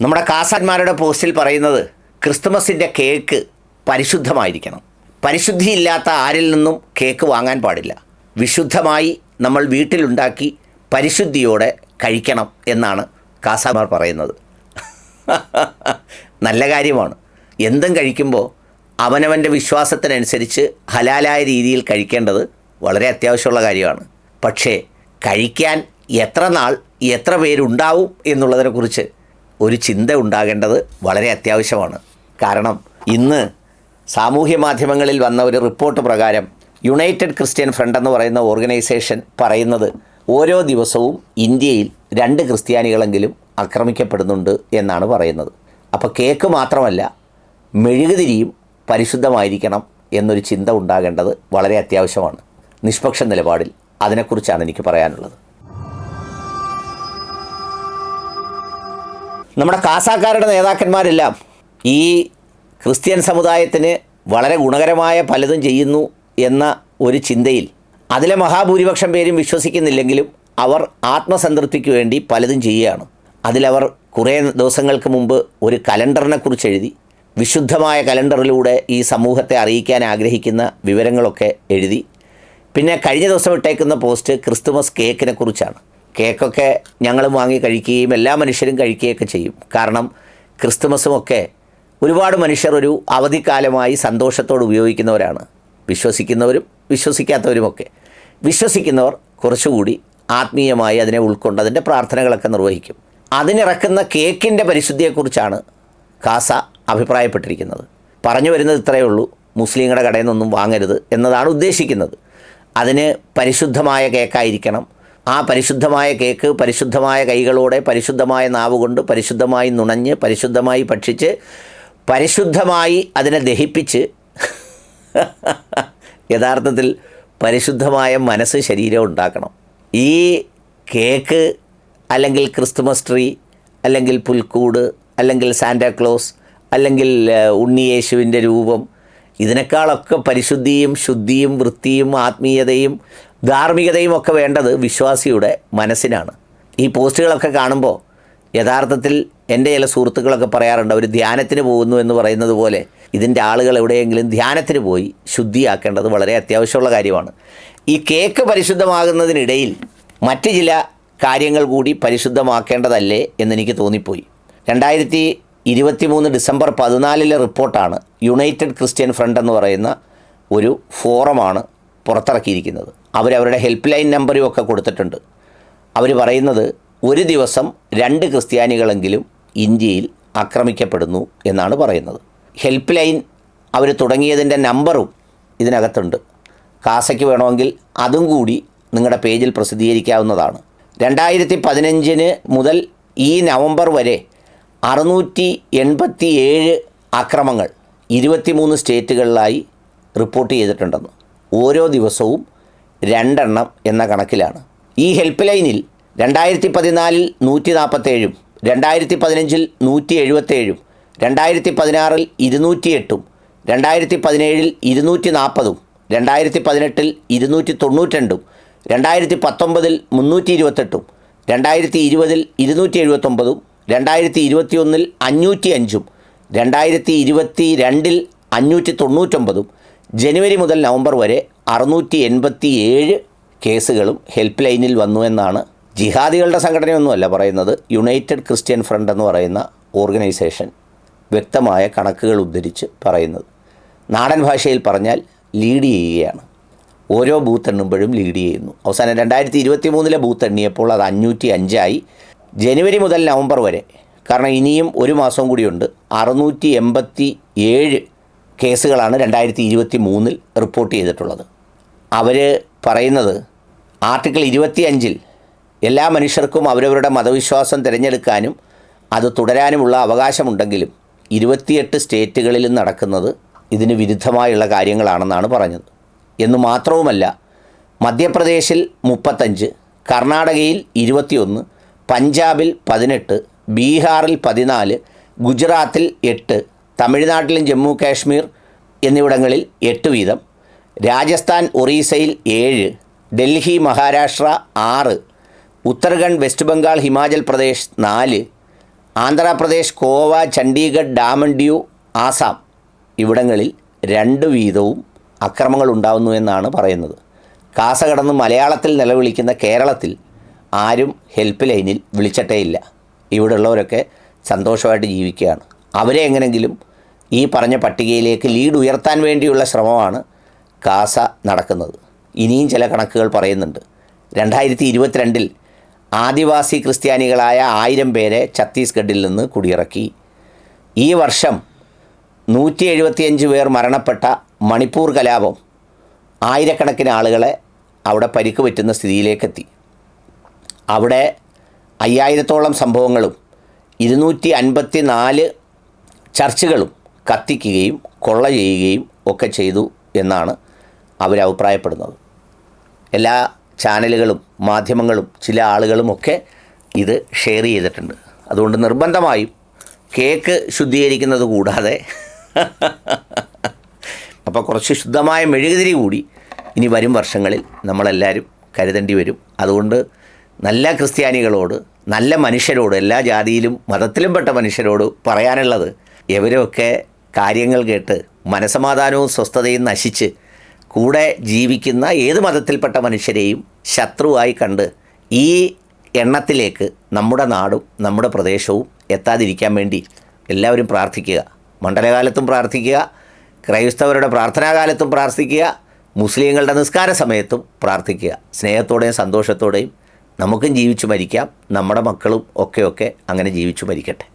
നമ്മുടെ കാസാന്മാരുടെ പോസ്റ്റിൽ പറയുന്നത് ക്രിസ്തുമസിന്റെ കേക്ക് പരിശുദ്ധമായിരിക്കണം. പരിശുദ്ധിയില്ലാത്ത ആരിൽ നിന്നും കേക്ക് വാങ്ങാൻ പാടില്ല. വിശുദ്ധമായി നമ്മൾ വീട്ടിലുണ്ടാക്കി പരിശുദ്ധിയോടെ കഴിക്കണം എന്നാണ് കാസാന്മാർ പറയുന്നത്. നല്ല കാര്യമാണ്. എന്തും കഴിക്കുമ്പോൾ അവനവന്റെ വിശ്വാസത്തിനനുസരിച്ച് ഹലാലായ രീതിയിൽ കഴിക്കേണ്ടത് വളരെ അത്യാവശ്യമുള്ള കാര്യമാണ്. പക്ഷേ കഴിക്കാൻ എത്ര നാൾ എത്ര പേരുണ്ടാവും എന്നുള്ളതിനെക്കുറിച്ച് ഒരു ചിന്ത ഉണ്ടാകേണ്ടത് വളരെ അത്യാവശ്യമാണ്. കാരണം ഇന്ന് സാമൂഹ്യ മാധ്യമങ്ങളിൽ വന്ന ഒരു റിപ്പോർട്ട് പ്രകാരം യുണൈറ്റഡ് ക്രിസ്ത്യൻ ഫ്രണ്ട് എന്ന് പറയുന്ന ഓർഗനൈസേഷൻ പറയുന്നത് ഓരോ ദിവസവും ഇന്ത്യയിൽ രണ്ട് ക്രിസ്ത്യാനികളെങ്കിലും ആക്രമിക്കപ്പെടുന്നുണ്ട് എന്നാണ് പറയുന്നത്. അപ്പോൾ കേക്ക് മാത്രമല്ല മെഴുകുതിരിയും പരിശുദ്ധമായിരിക്കണം എന്നൊരു ചിന്ത ഉണ്ടാകേണ്ടത് വളരെ അത്യാവശ്യമാണ്. നിഷ്പക്ഷ നിലപാടിൽ അതിനെക്കുറിച്ചാണ് എനിക്ക് പറയാനുള്ളത്. നമ്മുടെ കാസാക്കാരുടെ നേതാക്കന്മാരെല്ലാം ഈ ക്രിസ്ത്യൻ സമുദായത്തിന് വളരെ ഗുണകരമായ പലതും ചെയ്യുന്നു എന്ന ഒരു ചിന്തയിൽ അതിലെ മഹാഭൂരിപക്ഷം പേരും വിശ്വസിക്കുന്നില്ലെങ്കിലും അവർ ആത്മസംതൃപ്തിക്ക് വേണ്ടി പലതും ചെയ്യുകയാണ്. അതിലവർ കുറേ ദിവസങ്ങൾക്ക് മുമ്പ് ഒരു കലണ്ടറിനെക്കുറിച്ച് എഴുതി. വിശുദ്ധമായ കലണ്ടറിലൂടെ ഈ സമൂഹത്തെ അറിയിക്കാൻ ആഗ്രഹിക്കുന്ന വിവരങ്ങളൊക്കെ എഴുതി. പിന്നെ കഴിഞ്ഞ ദിവസം ഇട്ടേക്കുന്ന പോസ്റ്റ് ക്രിസ്തുമസ് കേക്കിനെ കുറിച്ചാണ്. കേക്കൊക്കെ ഞങ്ങൾ വാങ്ങി കഴിക്കുകയും എല്ലാ മനുഷ്യരും കഴിക്കുകയൊക്കെ ചെയ്യും. കാരണം ക്രിസ്തുമസും ഒക്കെ ഒരുപാട് മനുഷ്യർ ഒരു അവധിക്കാലമായി സന്തോഷത്തോട് ഉപയോഗിക്കുന്നവരാണ്. വിശ്വസിക്കുന്നവരും വിശ്വസിക്കാത്തവരുമൊക്കെ. വിശ്വസിക്കുന്നവർ കുറച്ചുകൂടി ആത്മീയമായി അതിനെ ഉൾക്കൊണ്ട് അതിന്റെ പ്രാർത്ഥനകളൊക്കെ നിർവഹിക്കും. അതിനിറക്കുന്ന കേക്കിന്റെ പരിശുദ്ധിയെക്കുറിച്ചാണ് കാസ അഭിപ്രായപ്പെട്ടിരിക്കുന്നത്. പറഞ്ഞു വരുന്നത് ഇത്രയേ ഉള്ളൂ. മുസ്ലിങ്ങളുടെ കടയിൽ നിന്നൊന്നും വാങ്ങരുത് എന്നതാണ് ഉദ്ദേശിക്കുന്നത്. അതിന് പരിശുദ്ധമായ കേക്കായിരിക്കണം. ആ പരിശുദ്ധമായ കേക്ക് പരിശുദ്ധമായ കൈകളോടെ പരിശുദ്ധമായ നാവ് കൊണ്ട് പരിശുദ്ധമായി നുണഞ്ഞ് പരിശുദ്ധമായി ഭക്ഷിച്ച് പരിശുദ്ധമായി അതിനെ ദഹിപ്പിച്ച് യഥാർത്ഥത്തിൽ പരിശുദ്ധമായ മനസ്സ് ശരീരം ഉണ്ടാക്കണം. ഈ കേക്ക് അല്ലെങ്കിൽ ക്രിസ്തുമസ് ട്രീ അല്ലെങ്കിൽ പുൽക്കൂട് അല്ലെങ്കിൽ സാന്റാക്ലോസ് അല്ലെങ്കിൽ ഉണ്ണിയേശുവിന്റെ രൂപം ഇതിനേക്കാളൊക്കെ പരിശുദ്ധിയും ശുദ്ധിയും വൃത്തിയും ആത്മീയതയും ധാർമ്മികതയും ഒക്കെ വേണ്ടത് വിശ്വാസിയുടെ മനസ്സിനാണ്. ഈ പോസ്റ്റുകളൊക്കെ കാണുമ്പോൾ യഥാർത്ഥത്തിൽ എന്റെ ചില സുഹൃത്തുക്കളൊക്കെ പറയാറുണ്ട് അവർ ധ്യാനത്തിന് പോകുന്നു എന്ന് പറയുന്നത് പോലെ ഇതിന്റെ ആളുകൾ എവിടെയെങ്കിലും ധ്യാനത്തിന് പോയി ശുദ്ധിയാക്കേണ്ടത് വളരെ അത്യാവശ്യമുള്ള കാര്യമാണ്. ഈ കേക്ക് പരിശുദ്ധമാകുന്നതിനിടയിൽ മറ്റ് ചില കാര്യങ്ങൾ കൂടി പരിശുദ്ധമാക്കേണ്ടതല്ലേ എന്നെനിക്ക് തോന്നിപ്പോയി. രണ്ടായിരത്തി ഇരുപത്തി മൂന്ന് ഡിസംബർ പതിനാലിലെ റിപ്പോർട്ടാണ് യുണൈറ്റഡ് ക്രിസ്ത്യൻ ഫ്രണ്ട് എന്ന് പറയുന്ന ഒരു ഫോറമാണ് പുറത്തിറക്കിയിരിക്കുന്നത്. അവരവരുടെ ഹെൽപ്പ് ലൈൻ നമ്പറും ഒക്കെ കൊടുത്തിട്ടുണ്ട്. അവർ പറയുന്നത് ഒരു ദിവസം രണ്ട് ക്രിസ്ത്യാനികളെങ്കിലും ഇന്ത്യയിൽ ആക്രമിക്കപ്പെടുന്നു എന്നാണ് പറയുന്നത്. ഹെൽപ്പ് ലൈൻ അവർ തുടങ്ങിയതിന്റെ നമ്പറും ഇതിനകത്തുണ്ട്. കാസയ്ക്ക് വേണമെങ്കിൽ അതും കൂടി നിങ്ങളുടെ പേജിൽ പ്രസിദ്ധീകരിക്കാവുന്നതാണ്. രണ്ടായിരത്തി പതിനഞ്ചിന് മുതൽ ഈ നവംബർ വരെ അറുന്നൂറ്റി എൺപത്തി ഏഴ് ആക്രമങ്ങൾ ഇരുപത്തിമൂന്ന് സ്റ്റേറ്റുകളിലായി റിപ്പോർട്ട് ചെയ്തിട്ടുണ്ടെന്ന്. ഓരോ ദിവസവും രണ്ടെണ്ണം എന്ന കണക്കിലാണ്. ഈ ഹെൽപ്പ് ലൈനിൽ രണ്ടായിരത്തി പതിനാലിൽ നൂറ്റി നാൽപ്പത്തേഴും രണ്ടായിരത്തി പതിനഞ്ചിൽ നൂറ്റി എഴുപത്തേഴും രണ്ടായിരത്തി പതിനാറിൽ ഇരുന്നൂറ്റി എട്ടും രണ്ടായിരത്തി പതിനേഴിൽ ഇരുന്നൂറ്റി നാൽപ്പതും രണ്ടായിരത്തി പതിനെട്ടിൽ ഇരുന്നൂറ്റി തൊണ്ണൂറ്റിരണ്ടും രണ്ടായിരത്തി പത്തൊമ്പതിൽ മുന്നൂറ്റി ഇരുപത്തെട്ടും രണ്ടായിരത്തി ഇരുപതിൽ ഇരുന്നൂറ്റി എഴുപത്തൊമ്പതും രണ്ടായിരത്തി ഇരുപത്തി ഒന്നിൽ അഞ്ഞൂറ്റി അഞ്ചും രണ്ടായിരത്തി ഇരുപത്തി രണ്ടിൽ അഞ്ഞൂറ്റി തൊണ്ണൂറ്റൊമ്പതും ജനുവരി മുതൽ നവംബർ വരെ അറുന്നൂറ്റി എൺപത്തി ഏഴ് കേസുകളും ഹെൽപ്പ് ലൈനിൽ വന്നു എന്നാണ് ജിഹാദികളുടെ സംഘടനയൊന്നുമല്ല പറയുന്നത്. യുണൈറ്റഡ് ക്രിസ്ത്യൻ ഫ്രണ്ട് എന്ന് പറയുന്ന ഓർഗനൈസേഷൻ വ്യക്തമായ കണക്കുകൾ ഉദ്ധരിച്ച് പറയുന്നത്. നാടൻ ഭാഷയിൽ പറഞ്ഞാൽ ലീഡ് ചെയ്യുകയാണ്. ഓരോ ബൂത്ത് എണ്ണുമ്പോഴും ലീഡ് ചെയ്യുന്നു. അവസാനം രണ്ടായിരത്തി ഇരുപത്തി മൂന്നിലെ ബൂത്ത് എണ്ണിയപ്പോൾ അത് അഞ്ഞൂറ്റി അഞ്ചായി ജനുവരി മുതൽ നവംബർ വരെ. കാരണം ഇനിയും ഒരു മാസം കൂടിയുണ്ട്. അറുന്നൂറ്റി എൺപത്തി ഏഴ് കേസുകളാണ് രണ്ടായിരത്തി ഇരുപത്തി മൂന്നിൽ റിപ്പോർട്ട് ചെയ്തിട്ടുള്ളത്. അവർ പറയുന്നത് ആർട്ടിക്കിൾ ഇരുപത്തി അഞ്ചിൽ എല്ലാ മനുഷ്യർക്കും അവരവരുടെ മതവിശ്വാസം തിരഞ്ഞെടുക്കാനും അത് തുടരാനുമുള്ള അവകാശമുണ്ടെങ്കിലും ഇരുപത്തിയെട്ട് സ്റ്റേറ്റുകളിലും നടക്കുന്നത് ഇതിന് വിരുദ്ധമായുള്ള കാര്യങ്ങളാണെന്നാണ് പറഞ്ഞത്. എന്ന് മാത്രവുമല്ല മധ്യപ്രദേശിൽ മുപ്പത്തഞ്ച് കർണാടകയിൽ ഇരുപത്തിയൊന്ന് പഞ്ചാബിൽ പതിനെട്ട് ബീഹാറിൽ പതിനാല് ഗുജറാത്തിൽ എട്ട് തമിഴ്നാട്ടിലും ജമ്മു കാശ്മീർ എന്നിവിടങ്ങളിൽ എട്ട് വീതം രാജസ്ഥാൻ ഒറീസയിൽ ഏഴ് ഡൽഹി മഹാരാഷ്ട്ര ആറ് ഉത്തർഖണ്ഡ് വെസ്റ്റ് ബംഗാൾ ഹിമാചൽ പ്രദേശ് നാല് ആന്ധ്രാപ്രദേശ് ഗോവ ചണ്ഡീഗഡ് ഡാമൻ ഡ്യൂ ആസാം ഇവിടങ്ങളിൽ രണ്ട് വീതവും അക്രമങ്ങൾ ഉണ്ടാവുന്നു എന്നാണ് പറയുന്നത്. കാസ കടന്ന് മലയാളത്തിൽ നിലവിളിക്കുന്ന കേരളത്തിൽ ആരും ഹെൽപ്പ് ലൈനിൽ വിളിച്ചിട്ടേ ഇല്ല ഇവിടെയുള്ളവരൊക്കെ സന്തോഷമായിട്ട് ജീവിക്കുകയാണ്. അവരെ എങ്ങനെങ്കിലും ഈ പറഞ്ഞ പട്ടികയിലേക്ക് ലീഡ് ഉയർത്താൻ വേണ്ടിയുള്ള ശ്രമമാണ് കാസ നടക്കുന്നത്. ഇനിയും ചില കണക്കുകൾ പറയുന്നുണ്ട്. രണ്ടായിരത്തി ഇരുപത്തിരണ്ടിൽ ആദിവാസി ക്രിസ്ത്യാനികളായ ആയിരം പേരെ ഛത്തീസ്ഗഡിൽ നിന്ന് കുടിയിറക്കി. ഈ വർഷം നൂറ്റി എഴുപത്തിയഞ്ച് പേർ മരണപ്പെട്ട മണിപ്പൂർ കലാപം ആയിരക്കണക്കിന് ആളുകളെ അവിടെ പരിക്ക് പറ്റുന്ന സ്ഥിതിയിലേക്കെത്തി. അവിടെ അയ്യായിരത്തോളം സംഭവങ്ങളും ഇരുന്നൂറ്റി അൻപത്തി നാല് ചർച്ചുകളും കത്തിക്കുകയും കൊള്ള ചെയ്യുകയും ഒക്കെ ചെയ്തു എന്നാണ് അവരഭിപ്രായപ്പെടുന്നത് എല്ലാ ചാനലുകളും മാധ്യമങ്ങളും ചില ആളുകളുമൊക്കെ ഇത് ഷെയർ ചെയ്തിട്ടുണ്ട്. അതുകൊണ്ട് നിർബന്ധമായും കേക്ക് ശുദ്ധീകരിക്കുന്നത് കൂടാതെ അപ്പോൾ കുറച്ച് ശുദ്ധമായ മെഴുകുതിരി കൂടി ഇനി വരും വർഷങ്ങളിൽ നമ്മളെല്ലാവരും കരുതേണ്ടി വരും. അതുകൊണ്ട് നല്ല ക്രിസ്ത്യാനികളോട് നല്ല മനുഷ്യരോട് എല്ലാ ജാതിയിലും മതത്തിലും പെട്ട മനുഷ്യരോട് പറയാനുള്ളത് ഇവരൊക്കെ കാര്യങ്ങൾ കേട്ട് മനസമാധാനവും സ്വസ്ഥതയും നശിച്ച് കൂടെ ജീവിക്കുന്ന ഏത് മതത്തിൽപ്പെട്ട മനുഷ്യരെയും ശത്രുവായി കണ്ട് ഈ എണ്ണത്തിലേക്ക് നമ്മുടെ നാടും നമ്മുടെ പ്രദേശവും എത്താതിരിക്കാൻ വേണ്ടി എല്ലാവരും പ്രാർത്ഥിക്കുക. മണ്ഡലകാലത്തും പ്രാർത്ഥിക്കുക ക്രൈസ്തവരുടെ പ്രാർത്ഥനാകാലത്തും പ്രാർത്ഥിക്കുക മുസ്ലിങ്ങളുടെ നിസ്കാര സമയത്തും പ്രാർത്ഥിക്കുക. സ്നേഹത്തോടെയും സന്തോഷത്തോടെയും നമുക്കും ജീവിച്ചു മരിക്കാം നമ്മുടെ മക്കളും ഒക്കെ ഒക്കെ അങ്ങനെ ജീവിച്ചു മരിക്കട്ടെ.